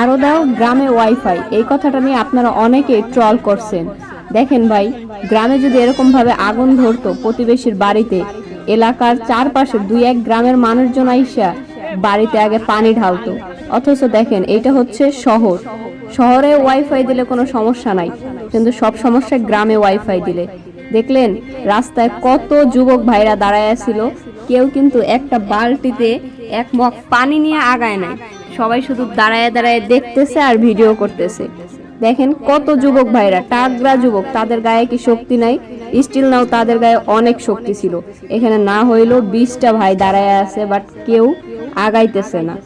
আরও দাও গ্রামে ওয়াইফাই। এই কথাটা নিয়ে আপনারা অনেকে ট্রল করছেন। দেখেন ভাই, গ্রামে যদি এরকম ভাবে আগুন ধরতো প্রতিবেশীর বাড়িতে, এলাকার চারপাশে দুই এক গ্রামের মানুষজন আইসা বাড়িতে আগে পানি ঢালতো। অথচ দেখেন, এটা হচ্ছে শহর। শহরে ওয়াইফাই দিলে কোনো সমস্যা নাই, কিন্তু সব সমস্যা গ্রামে ওয়াইফাই দিলে। দেখলেন, রাস্তায় কত যুবক ভাইরা দাঁড়ায় ছিল, কেউ কিন্তু একটা বালতিতে এক মগ পানি নিয়ে আগায় নাই। সবাই শুধু দাঁড়ায় দাঁড়ায় দেখতেছে আর ভিডিও করতেছে। দেখেন কত যুবক ভাইরা টাগরা যুবক, তাদের গায়ে কি শক্তি নাই? স্টিল নাও তাদের গায়ে অনেক শক্তি ছিল। এখানে না হইলেও বিশটা ভাই দাঁড়ায় আছে বাট কেউ আগাইতেছে না।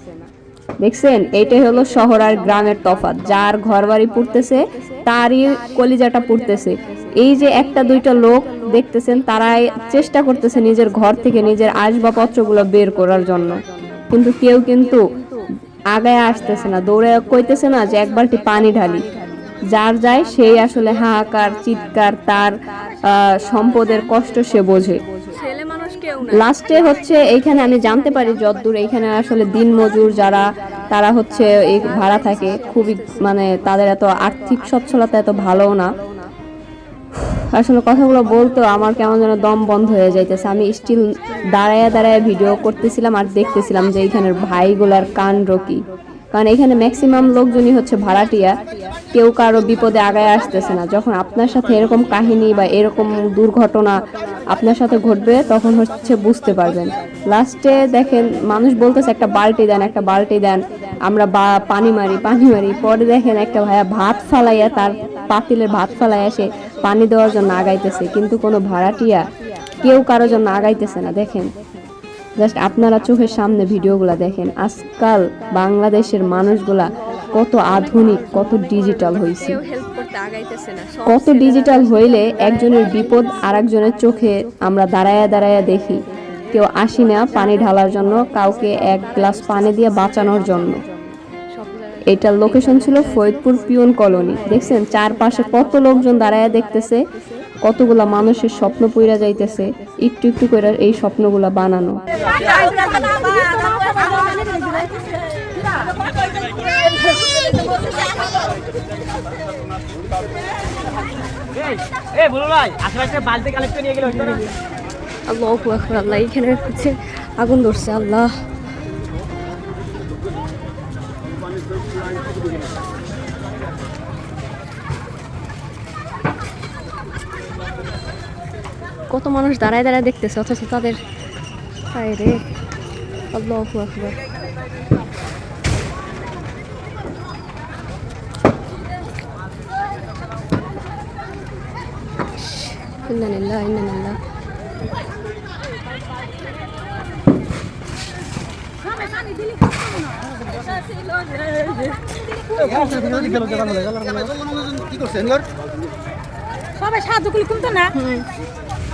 দেখছেন? এইটাই হলো শহর আর গ্রামের তফাৎ। যার ঘর বাড়ি পুড়তেছে, তারই কলিজাটা পুড়তেছে। এই যে একটা দুইটা লোক দেখতেছেন, তারাই চেষ্টা করতেছে নিজের ঘর থেকে নিজের আসবাবপত্রগুলো বের করার জন্য। কিন্তু কেউ কিন্তু আগায় আসতেছে না দৌড়ে কইতেছে না যে এক বালতি পানি ঢালি। যার যায় সেই আসলে হাহাকার চিৎকার তার সম্পদের কষ্ট সে বোঝে। লাস্টে হচ্ছে এইখানে আমি জানতে পারি যতদূর এইখানে আসলে দিন মজুর যারা তারা হচ্ছে এই ভাড়া থাকে খুবই মানে তাদের এত আর্থিক সচ্ছলতা এত ভালোও না। আসলে কথাগুলো বলতো আমার কেমন যেন দম বন্ধ হয়ে যাইতেছে। আমি স্টিল দাঁড়ায় দাঁড়ায় ভিডিও করতেছিলাম আর দেখতেছিলাম যে এইখানের ভাইগুলার কাণ্ড কি। কারণ এখানে ম্যাক্সিমাম লোকজনই হচ্ছে ভাড়াটিয়া। কেউ কারও বিপদে আগায় আসতেছে না। যখন আপনার সাথে এরকম কাহিনী বা এরকম দুর্ঘটনা আপনার সাথে ঘটবে, তখন হচ্ছে বুঝতে পারবেন। লাস্টে দেখেন, মানুষ বলতেছে, একটা বালতি দেন, একটা বালতি দেন। আমরা বা, পানি মারি পানি মারি। পরে দেখেন, একটা ভাইয়া ভাত ফালাইয়া তার পাতিলের ভাত ফালাইয়া সে পানি দেওয়ার জন্য আগাইতেছে কিন্তু কোনো ভাড়াটিয়া কেউ কারোর জন্য আগাইতেছে না। দেখেন জাস্ট আপনারা চোখের সামনে ভিডিওগুলো দেখেন আজকাল বাংলাদেশের মানুষগুলা কত আধুনিক কত ডিজিটাল হয়েছে কত ডিজিটাল হইলে একজনের বিপদ আর একজনের চোখে আমরা দাঁড়ায়া দাঁড়ায়া দেখি। কেউ আসি না পানি ঢালার জন্য কাউকে এক গ্লাস পানি দিয়ে বাঁচানোর জন্য। এটার লোকেশন ছিল ফরিদপুর পিয়ন কলোনি। দেখছেন চারপাশে কত লোকজন দাঁড়ায়া দেখতেছে কতগুলা মানুষের স্বপ্ন পইরা যাইতেছে একটু একটু করে এই স্বপ্নগুলা বানানো। এ বলো ভাই আশেপাশে বালতি কালেক্ট নিয়ে গেলে হইতো না? আল্লাহ আল্লাহ এখানে হচ্ছে আগুন ধরছে আল্লাহ। কত মানুষ দাঁড়ায় দাঁড়ায় দেখতেছে, অথচ তাদের হায় রে আল্লাহ আকবার। ইন্না লিল্লাহ ইন্না লিল্লাহ সবাই সাহায্য করলে কমতো না।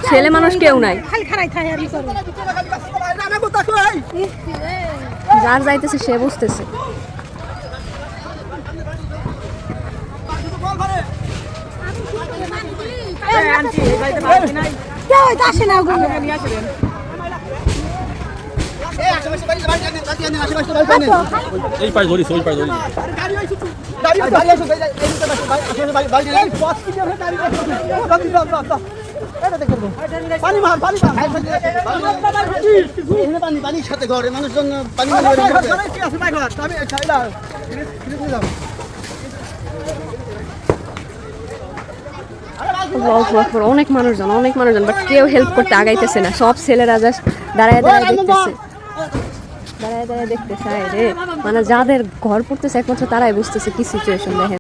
ছেলে মানুষ কেউ নাই। খালি খারাই আর যার যাইতেছে সে বুঝতেছে। আসে না ওগুলো এই পাশ ধরিস ওই পাশ ধরিস অনেক মানুষজন অনেক মানুষজন বাট কেউ হেল্প করতে আগাইতেছে না। সব ছেলেরা জাস্ট দাঁড়ায় দাঁড়ায় দেখতেছে। দাঁড়ায় দাঁড়ায় দেখতেছে চায় রে। মানে যাদের ঘর পড়তেছে একমাত্র তারাই বুঝতেছে কি সিচুয়েশন দেখেন